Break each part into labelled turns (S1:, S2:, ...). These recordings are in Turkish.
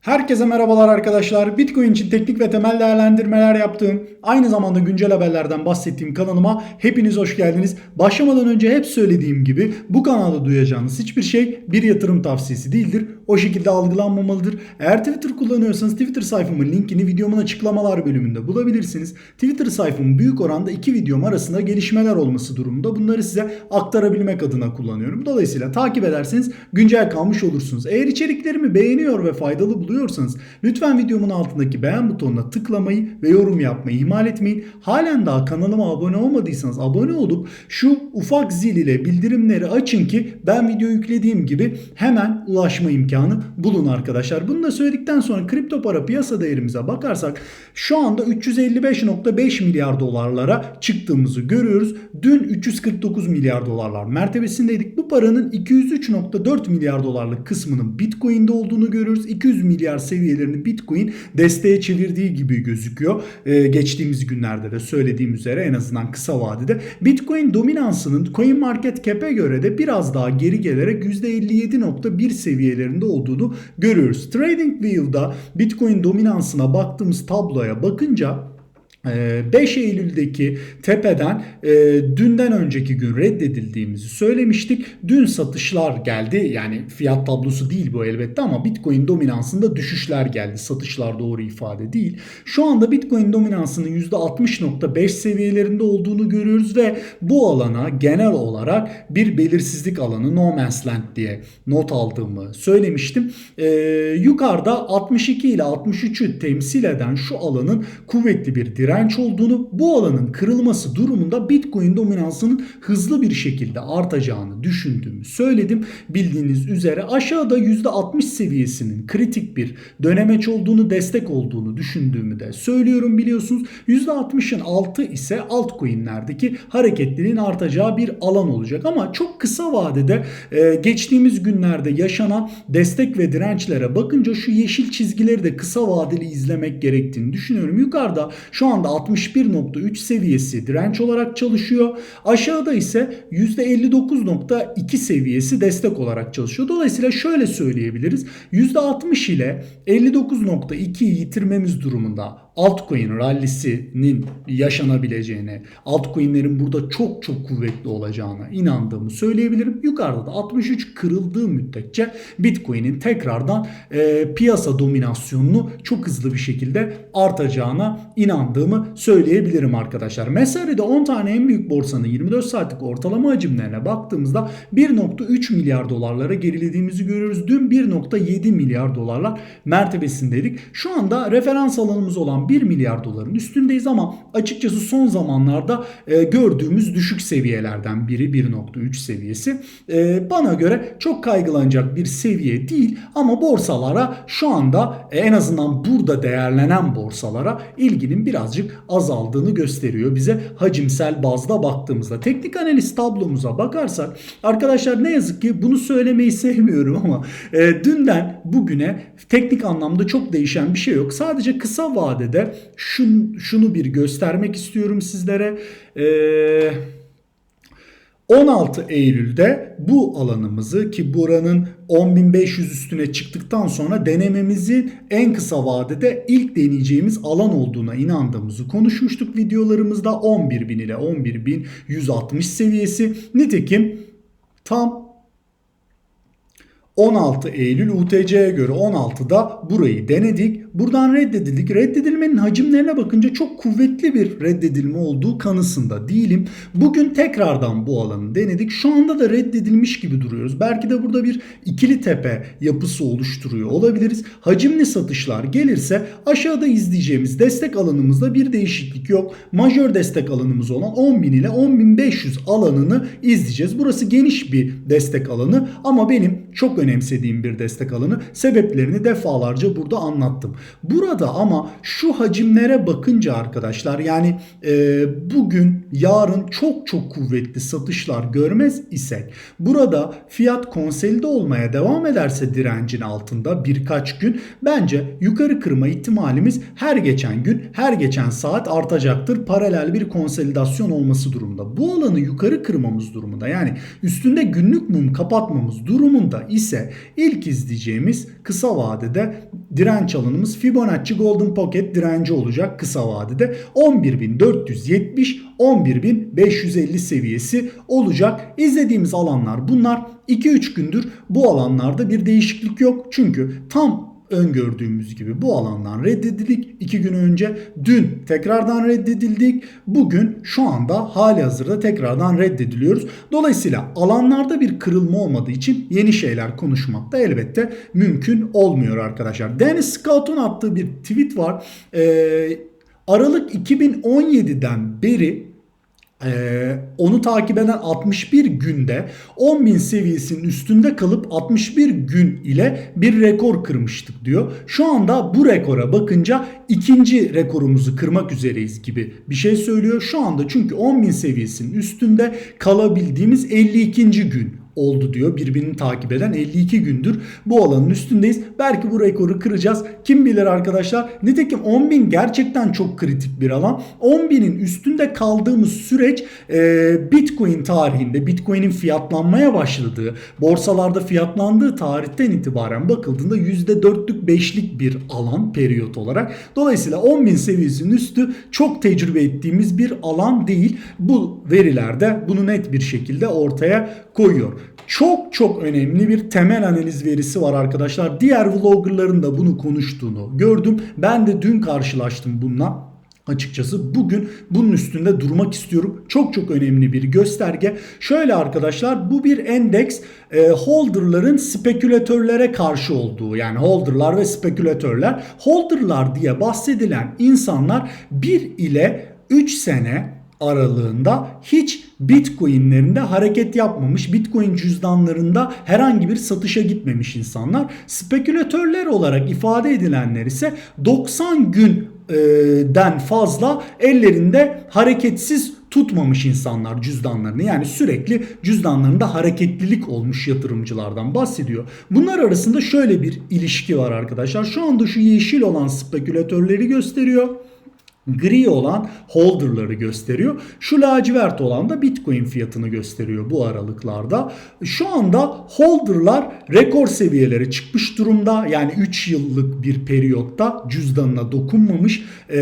S1: Herkese merhabalar arkadaşlar. Bitcoin için teknik ve temel değerlendirmeler yaptığım, aynı zamanda güncel haberlerden bahsettiğim kanalıma hepiniz hoş geldiniz. Başlamadan önce hep söylediğim gibi bu kanalda duyacağınız hiçbir şey bir yatırım tavsiyesi değildir. O şekilde algılanmamalıdır. Eğer Twitter kullanıyorsanız Twitter sayfamın linkini videomun açıklamalar bölümünde bulabilirsiniz. Twitter sayfamın büyük oranda iki videom arasında gelişmeler olması durumunda bunları size aktarabilmek adına kullanıyorum. Dolayısıyla takip ederseniz güncel kalmış olursunuz. Eğer içeriklerimi beğeniyor ve faydalı buluyorsanız lütfen videomun altındaki beğen butonuna tıklamayı ve yorum yapmayı ihmal etmeyin. Halen daha kanalıma abone olmadıysanız abone olup şu ufak zil ile bildirimleri açın ki ben video yüklediğim gibi hemen ulaşma imkanı bulun arkadaşlar. Bunu da söyledikten sonra kripto para piyasa değerimize bakarsak şu anda 355.5 milyar dolarlara çıktığımızı görüyoruz. Dün 349 milyar dolarlar mertebesindeydik. Bu paranın 203.4 milyar dolarlık kısmının Bitcoin'de olduğunu görüyoruz. 200 milyar seviyelerini Bitcoin desteğe çevirdiği gibi gözüküyor. Ee, geçtiğimiz günlerde de söylediğim üzere en azından kısa vadede Bitcoin dominansının CoinMarketCap'e göre de biraz daha geri gelerek %57.1 seviyelerinde olduğunu görüyoruz. TradingView'da Bitcoin dominansına baktığımız tabloya bakınca 5 Eylül'deki tepeden e, dünden önceki gün reddedildiğimizi söylemiştik. Dün satışlar geldi. Yani fiyat tablosu değil bu elbette ama Bitcoin dominansında düşüşler geldi. Satışlar doğru ifade değil. Şu anda Bitcoin dominansının %60.5 seviyelerinde olduğunu görüyoruz ve bu alana genel olarak bir belirsizlik alanı no man's land diye not aldığımı söylemiştim. E, yukarıda 62 ile 63'ü temsil eden şu alanın kuvvetli bir direnç direnç olduğunu, bu alanın kırılması durumunda Bitcoin dominansının hızlı bir şekilde artacağını düşündüğümü söyledim. Bildiğiniz üzere aşağıda %60 seviyesinin kritik bir dönemeç olduğunu, destek olduğunu düşündüğümü de söylüyorum biliyorsunuz. %60'ın altı ise altcoin'lerdeki hareketliliğin artacağı bir alan olacak. Ama çok kısa vadede e, geçtiğimiz günlerde yaşanan destek ve dirençlere bakınca şu yeşil çizgileri de kısa vadeli izlemek gerektiğini düşünüyorum. Yukarıda şu anda 61.3 seviyesi direnç olarak çalışıyor. Aşağıda ise %59.2 seviyesi destek olarak çalışıyor. Dolayısıyla şöyle söyleyebiliriz. %60 ile 59.2'yi yitirmemiz durumunda altcoin rallisinin yaşanabileceğine, altcoin'lerin burada çok çok kuvvetli olacağına inandığımı söyleyebilirim. Yukarıda da 63 kırıldığı müddetçe Bitcoin'in tekrardan e, piyasa dominasyonunu çok hızlı bir şekilde artacağına inandığımı söyleyebilirim arkadaşlar. Mesare'de 10 tane en büyük borsanın 24 saatlik ortalama hacimlerine baktığımızda 1.3 milyar dolarlara gerilediğimizi görüyoruz. Dün 1.7 milyar dolarlar mertebesindeydik. Şu anda referans alanımız olan 1 milyar doların üstündeyiz ama açıkçası son zamanlarda e, gördüğümüz düşük seviyelerden biri 1.3 seviyesi. E, bana göre çok kaygılanacak bir seviye değil ama borsalara şu anda e, en azından burada değerlenen borsalara ilginin birazcık azaldığını gösteriyor bize hacimsel bazda baktığımızda. Teknik analiz tablomuza bakarsak arkadaşlar ne yazık ki bunu söylemeyi sevmiyorum ama dünden bugüne teknik anlamda çok değişen bir şey yok. Sadece kısa vadede şun, şunu bir göstermek istiyorum sizlere. Eee 16 Eylül'de bu alanımızı ki buranın 10.500 üstüne çıktıktan sonra denememizin en kısa vadede ilk deneyeceğimiz alan olduğuna inandığımızı konuşmuştuk videolarımızda 11.000 ile 11.160 seviyesi. Nitekim tam 16 Eylül UTC'ye göre 16'da burayı denedik. Buradan reddedildik. Reddedilmenin hacimlerine bakınca çok kuvvetli bir reddedilme olduğu kanısında değilim. Bugün tekrardan bu alanı denedik. Şu anda da reddedilmiş gibi duruyoruz. Belki de burada bir ikili tepe yapısı oluşturuyor olabiliriz. Hacimli satışlar gelirse aşağıda izleyeceğimiz destek alanımızda bir değişiklik yok. Majör destek alanımız olan 10.000 ile 10.500 alanını izleyeceğiz. Burası geniş bir destek alanı ama benim çok önemsediğim bir destek alanı. Sebeplerini defalarca burada anlattım. Burada ama şu hacimlere bakınca arkadaşlar yani e, bugün yarın çok çok kuvvetli satışlar görmez isek burada fiyat konsolide olmaya devam ederse direncin altında birkaç gün bence yukarı kırma ihtimalimiz her geçen gün her geçen saat artacaktır. Paralel bir konsolidasyon olması durumunda. Bu alanı yukarı kırmamız durumunda yani üstünde günlük mum kapatmamız durumunda ise ilk izleyeceğimiz kısa vadede direnç alanımız Fibonacci Golden Pocket direnci olacak kısa vadede 11.470 11.550 seviyesi olacak. İzlediğimiz alanlar bunlar. 2-3 gündür bu alanlarda bir değişiklik yok. Çünkü tam öngördüğümüz gibi bu alandan reddedildik. 2 gün önce dün tekrardan reddedildik. Bugün şu anda hali hazırda tekrardan reddediliyoruz. Dolayısıyla alanlarda bir kırılma olmadığı için yeni şeyler konuşmak da elbette mümkün olmuyor arkadaşlar. Dennis Scott'un attığı bir tweet var. Ee, Aralık 2017'den beri ee, onu takip eden 61 günde 10.000 seviyesinin üstünde kalıp 61 gün ile bir rekor kırmıştık diyor. Şu anda bu rekora bakınca ikinci rekorumuzu kırmak üzereyiz gibi bir şey söylüyor. Şu anda çünkü 10.000 seviyesinin üstünde kalabildiğimiz 52. gün oldu diyor. Birbirini takip eden 52 gündür bu alanın üstündeyiz. Belki bu rekoru kıracağız. Kim bilir arkadaşlar. Nitekim 10.000 gerçekten çok kritik bir alan. 10.000'in üstünde kaldığımız süreç e, Bitcoin tarihinde Bitcoin'in fiyatlanmaya başladığı, borsalarda fiyatlandığı tarihten itibaren bakıldığında %4'lük 5'lik bir alan periyot olarak. Dolayısıyla 10.000 seviyesinin üstü çok tecrübe ettiğimiz bir alan değil. Bu verilerde bunu net bir şekilde ortaya koyuyor. Çok çok önemli bir temel analiz verisi var arkadaşlar. Diğer vloggerların da bunu konuştuğunu gördüm. Ben de dün karşılaştım bununla açıkçası bugün bunun üstünde durmak istiyorum. Çok çok önemli bir gösterge. Şöyle arkadaşlar bu bir endeks e, holderların spekülatörlere karşı olduğu yani holderlar ve spekülatörler. Holderlar diye bahsedilen insanlar 1 ile 3 sene aralığında hiç Bitcoin'lerinde hareket yapmamış, Bitcoin cüzdanlarında herhangi bir satışa gitmemiş insanlar. Spekülatörler olarak ifade edilenler ise 90 günden fazla ellerinde hareketsiz tutmamış insanlar cüzdanlarını yani sürekli cüzdanlarında hareketlilik olmuş yatırımcılardan bahsediyor. Bunlar arasında şöyle bir ilişki var arkadaşlar. Şu anda şu yeşil olan spekülatörleri gösteriyor gri olan holder'ları gösteriyor. Şu lacivert olan da Bitcoin fiyatını gösteriyor bu aralıklarda. Şu anda holder'lar rekor seviyelere çıkmış durumda. Yani 3 yıllık bir periyotta cüzdanına dokunmamış e,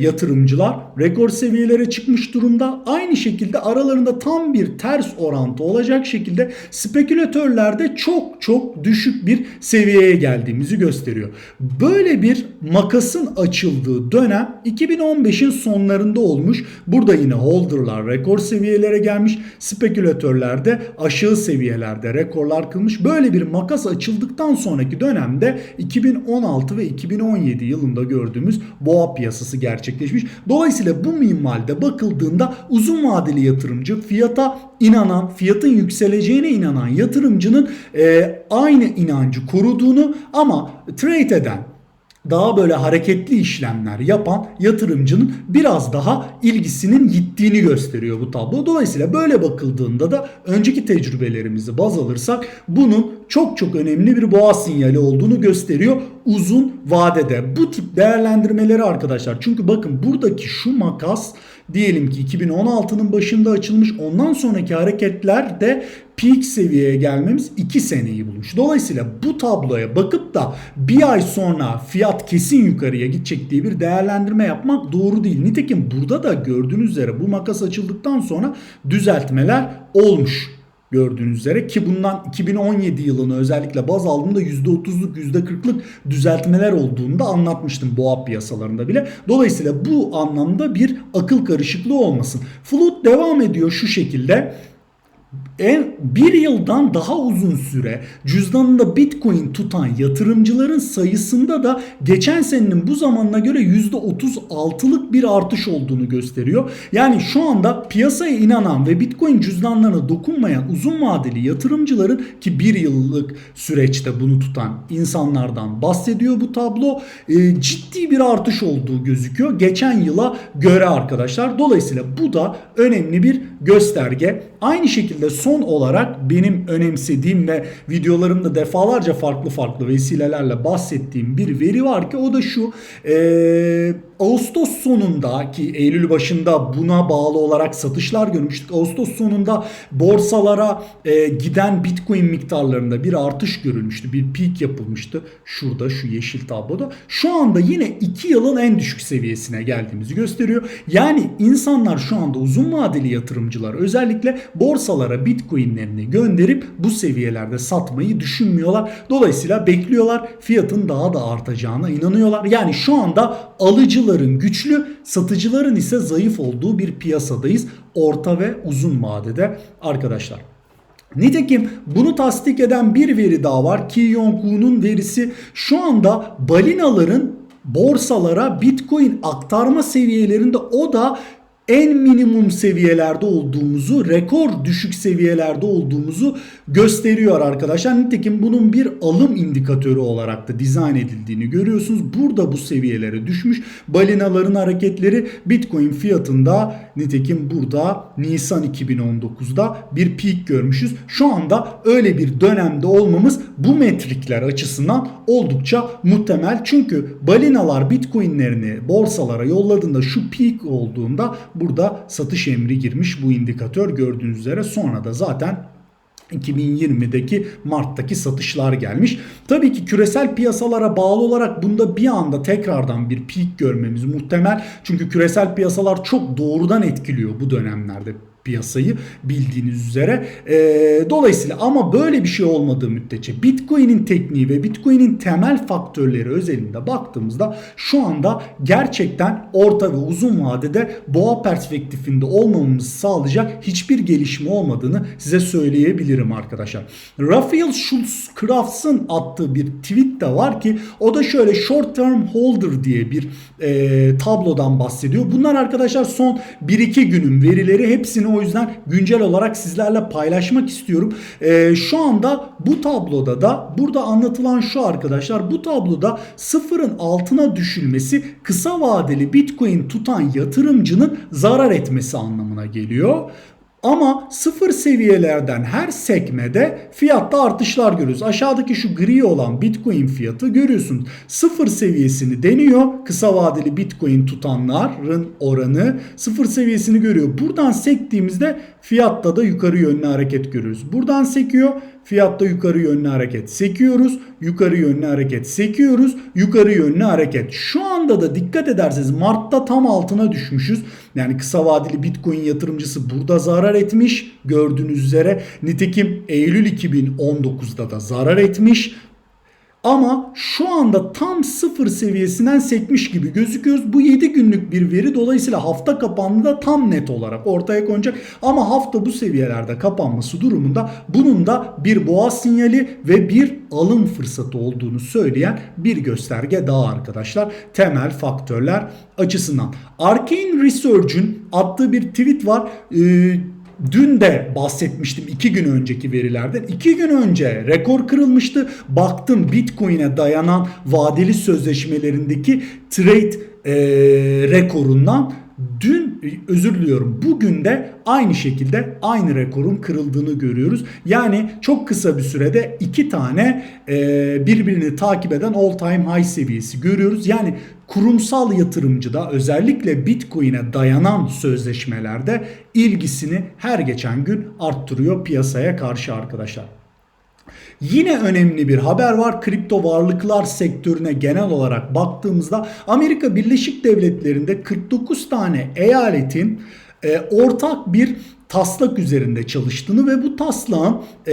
S1: yatırımcılar rekor seviyelere çıkmış durumda. Aynı şekilde aralarında tam bir ters orantı olacak şekilde spekülatörlerde çok çok düşük bir seviyeye geldiğimizi gösteriyor. Böyle bir makasın açıldığı dönem 2015'in sonlarında olmuş. Burada yine holderlar rekor seviyelere gelmiş. Spekülatörler de aşağı seviyelerde rekorlar kılmış. Böyle bir makas açıldıktan sonraki dönemde 2016 ve 2017 yılında gördüğümüz boğa piyasası gerçekleşmiş. Dolayısıyla bu minvalde bakıldığında uzun vadeli yatırımcı fiyata inanan, fiyatın yükseleceğine inanan yatırımcının e, aynı inancı koruduğunu ama trade eden daha böyle hareketli işlemler yapan yatırımcının biraz daha ilgisinin gittiğini gösteriyor bu tablo. Dolayısıyla böyle bakıldığında da önceki tecrübelerimizi baz alırsak bunun çok çok önemli bir boğa sinyali olduğunu gösteriyor uzun vadede. Bu tip değerlendirmeleri arkadaşlar çünkü bakın buradaki şu makas diyelim ki 2016'nın başında açılmış ondan sonraki hareketler de peak seviyeye gelmemiz 2 seneyi bulmuş. Dolayısıyla bu tabloya bakıp da bir ay sonra fiyat kesin yukarıya gidecek diye bir değerlendirme yapmak doğru değil. Nitekim burada da gördüğünüz üzere bu makas açıldıktan sonra düzeltmeler olmuş gördüğünüz üzere ki bundan 2017 yılını özellikle baz aldığımda %30'luk %40'lık düzeltmeler olduğunu da anlatmıştım boğa piyasalarında bile. Dolayısıyla bu anlamda bir akıl karışıklığı olmasın. Flut devam ediyor şu şekilde en bir yıldan daha uzun süre cüzdanında Bitcoin tutan yatırımcıların sayısında da geçen senenin bu zamanına göre %36'lık bir artış olduğunu gösteriyor. Yani şu anda piyasaya inanan ve Bitcoin cüzdanlarına dokunmayan uzun vadeli yatırımcıların ki bir yıllık süreçte bunu tutan insanlardan bahsediyor bu tablo. E, ciddi bir artış olduğu gözüküyor geçen yıla göre arkadaşlar. Dolayısıyla bu da önemli bir gösterge. Aynı şekilde son olarak benim önemsediğim ve videolarımda defalarca farklı farklı vesilelerle bahsettiğim bir veri var ki o da şu. Ee, Ağustos sonunda ki Eylül başında buna bağlı olarak satışlar görmüştük. Ağustos sonunda borsalara e, giden Bitcoin miktarlarında bir artış görülmüştü. Bir peak yapılmıştı. Şurada şu yeşil tabloda. Şu anda yine 2 yılın en düşük seviyesine geldiğimizi gösteriyor. Yani insanlar şu anda uzun vadeli yatırımcılar özellikle borsalara Bitcoin'lerini gönderip bu seviyelerde satmayı düşünmüyorlar. Dolayısıyla bekliyorlar. Fiyatın daha da artacağına inanıyorlar. Yani şu anda alıcıların güçlü, satıcıların ise zayıf olduğu bir piyasadayız. Orta ve uzun vadede arkadaşlar. Nitekim bunu tasdik eden bir veri daha var. Ki Yong-Woo'nun verisi şu anda balinaların borsalara Bitcoin aktarma seviyelerinde o da en minimum seviyelerde olduğumuzu, rekor düşük seviyelerde olduğumuzu gösteriyor arkadaşlar. Nitekim bunun bir alım indikatörü olarak da dizayn edildiğini görüyorsunuz. Burada bu seviyelere düşmüş. Balinaların hareketleri Bitcoin fiyatında nitekim burada Nisan 2019'da bir peak görmüşüz. Şu anda öyle bir dönemde olmamız bu metrikler açısından oldukça muhtemel. Çünkü balinalar Bitcoin'lerini borsalara yolladığında şu peak olduğunda burada satış emri girmiş bu indikatör gördüğünüz üzere. Sonra da zaten 2020'deki Mart'taki satışlar gelmiş. Tabii ki küresel piyasalara bağlı olarak bunda bir anda tekrardan bir peak görmemiz muhtemel. Çünkü küresel piyasalar çok doğrudan etkiliyor bu dönemlerde piyasayı bildiğiniz üzere. E, dolayısıyla ama böyle bir şey olmadığı müddetçe Bitcoin'in tekniği ve Bitcoin'in temel faktörleri özelinde baktığımızda şu anda gerçekten orta ve uzun vadede boğa perspektifinde olmamamızı sağlayacak hiçbir gelişme olmadığını size söyleyebilirim arkadaşlar. Raphael Schultz Crafts'ın attığı bir tweet de var ki o da şöyle short term holder diye bir e, tablodan bahsediyor. Bunlar arkadaşlar son 1-2 günün verileri hepsini o yüzden güncel olarak sizlerle paylaşmak istiyorum. Ee, şu anda bu tabloda da burada anlatılan şu arkadaşlar bu tabloda sıfırın altına düşülmesi kısa vadeli bitcoin tutan yatırımcının zarar etmesi anlamına geliyor. Ama sıfır seviyelerden her sekmede fiyatta artışlar görüyoruz. Aşağıdaki şu gri olan Bitcoin fiyatı görüyorsunuz. Sıfır seviyesini deniyor. Kısa vadeli Bitcoin tutanların oranı sıfır seviyesini görüyor. Buradan sektiğimizde fiyatta da yukarı yönlü hareket görüyoruz. Buradan sekiyor. Fiyatta yukarı yönlü hareket sekiyoruz. Yukarı yönlü hareket sekiyoruz. Yukarı yönlü hareket. Şu anda da dikkat ederseniz Mart'ta tam altına düşmüşüz. Yani kısa vadeli Bitcoin yatırımcısı burada zarar etmiş. Gördüğünüz üzere nitekim Eylül 2019'da da zarar etmiş. Ama şu anda tam sıfır seviyesinden sekmiş gibi gözüküyoruz. Bu 7 günlük bir veri dolayısıyla hafta kapanında tam net olarak ortaya konacak. Ama hafta bu seviyelerde kapanması durumunda bunun da bir boğa sinyali ve bir alım fırsatı olduğunu söyleyen bir gösterge daha arkadaşlar. Temel faktörler açısından. Arcane Research'ün attığı bir tweet var. Ee, Dün de bahsetmiştim iki gün önceki verilerden. İki gün önce rekor kırılmıştı. Baktım Bitcoin'e dayanan vadeli sözleşmelerindeki trade e, rekorundan Dün özür diliyorum bugün de aynı şekilde aynı rekorun kırıldığını görüyoruz. Yani çok kısa bir sürede iki tane e, birbirini takip eden all time high seviyesi görüyoruz. Yani kurumsal yatırımcıda özellikle Bitcoin'e dayanan sözleşmelerde ilgisini her geçen gün arttırıyor piyasaya karşı arkadaşlar. Yine önemli bir haber var. Kripto varlıklar sektörüne genel olarak baktığımızda Amerika Birleşik Devletleri'nde 49 tane eyaletin e, ortak bir taslak üzerinde çalıştığını ve bu taslağın e,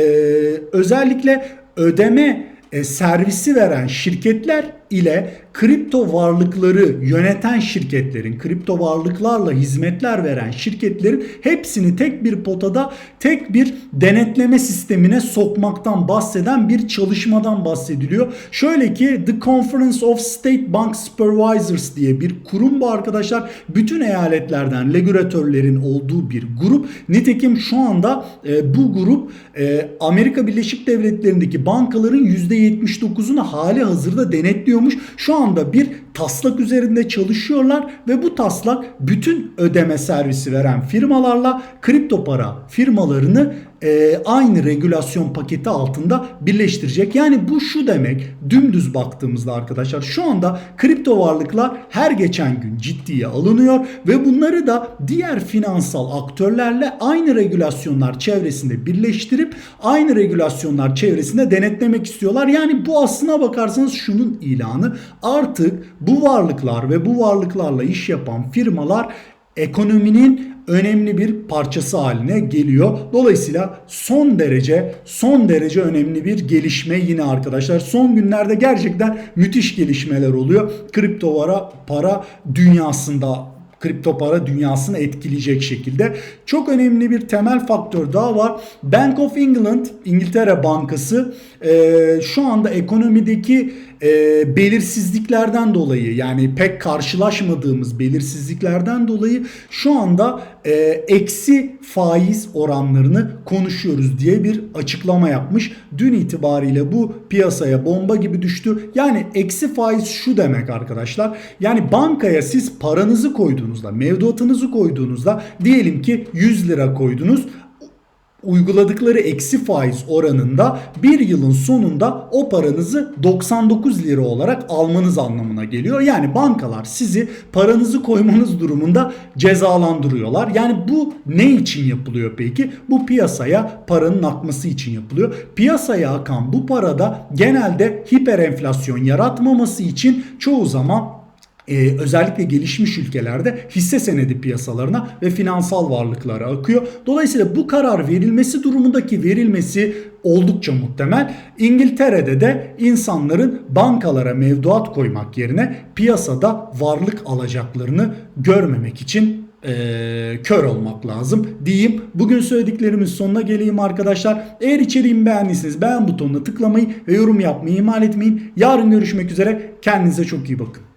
S1: özellikle ödeme e, servisi veren şirketler ile kripto varlıkları yöneten şirketlerin, kripto varlıklarla hizmetler veren şirketlerin hepsini tek bir potada, tek bir denetleme sistemine sokmaktan bahseden bir çalışmadan bahsediliyor. Şöyle ki The Conference of State Bank Supervisors diye bir kurum bu arkadaşlar. Bütün eyaletlerden regülatörlerin olduğu bir grup. Nitekim şu anda e, bu grup e, Amerika Birleşik Devletleri'ndeki bankaların %79'unu hali hazırda denetliyormuş. Şu anda bir taslak üzerinde çalışıyorlar ve bu taslak bütün ödeme servisi veren firmalarla kripto para firmalarını e, aynı regülasyon paketi altında birleştirecek. Yani bu şu demek dümdüz baktığımızda arkadaşlar şu anda kripto varlıklar her geçen gün ciddiye alınıyor ve bunları da diğer finansal aktörlerle aynı regülasyonlar çevresinde birleştirip aynı regülasyonlar çevresinde denetlemek istiyorlar. Yani bu aslına bakarsanız şunun ilanı artık bu varlıklar ve bu varlıklarla iş yapan firmalar ekonominin önemli bir parçası haline geliyor. Dolayısıyla son derece son derece önemli bir gelişme yine arkadaşlar. Son günlerde gerçekten müthiş gelişmeler oluyor. Kripto para, para dünyasında kripto para dünyasını etkileyecek şekilde. Çok önemli bir temel faktör daha var. Bank of England, İngiltere Bankası şu anda ekonomideki e, belirsizliklerden dolayı yani pek karşılaşmadığımız belirsizliklerden dolayı şu anda e, eksi faiz oranlarını konuşuyoruz diye bir açıklama yapmış. Dün itibariyle bu piyasaya bomba gibi düştü. Yani eksi faiz şu demek arkadaşlar. Yani bankaya siz paranızı koyduğunuzda, mevduatınızı koyduğunuzda diyelim ki 100 lira koydunuz uyguladıkları eksi faiz oranında bir yılın sonunda o paranızı 99 lira olarak almanız anlamına geliyor. Yani bankalar sizi paranızı koymanız durumunda cezalandırıyorlar. Yani bu ne için yapılıyor peki? Bu piyasaya paranın akması için yapılıyor. Piyasaya akan bu parada genelde hiper enflasyon yaratmaması için çoğu zaman ee, özellikle gelişmiş ülkelerde hisse senedi piyasalarına ve finansal varlıklara akıyor. Dolayısıyla bu karar verilmesi durumundaki verilmesi oldukça muhtemel. İngiltere'de de insanların bankalara mevduat koymak yerine piyasada varlık alacaklarını görmemek için e, kör olmak lazım diyeyim. Bugün söylediklerimin sonuna geleyim arkadaşlar. Eğer içeriğimi beğendiyseniz beğen butonuna tıklamayı ve yorum yapmayı ihmal etmeyin. Yarın görüşmek üzere. Kendinize çok iyi bakın.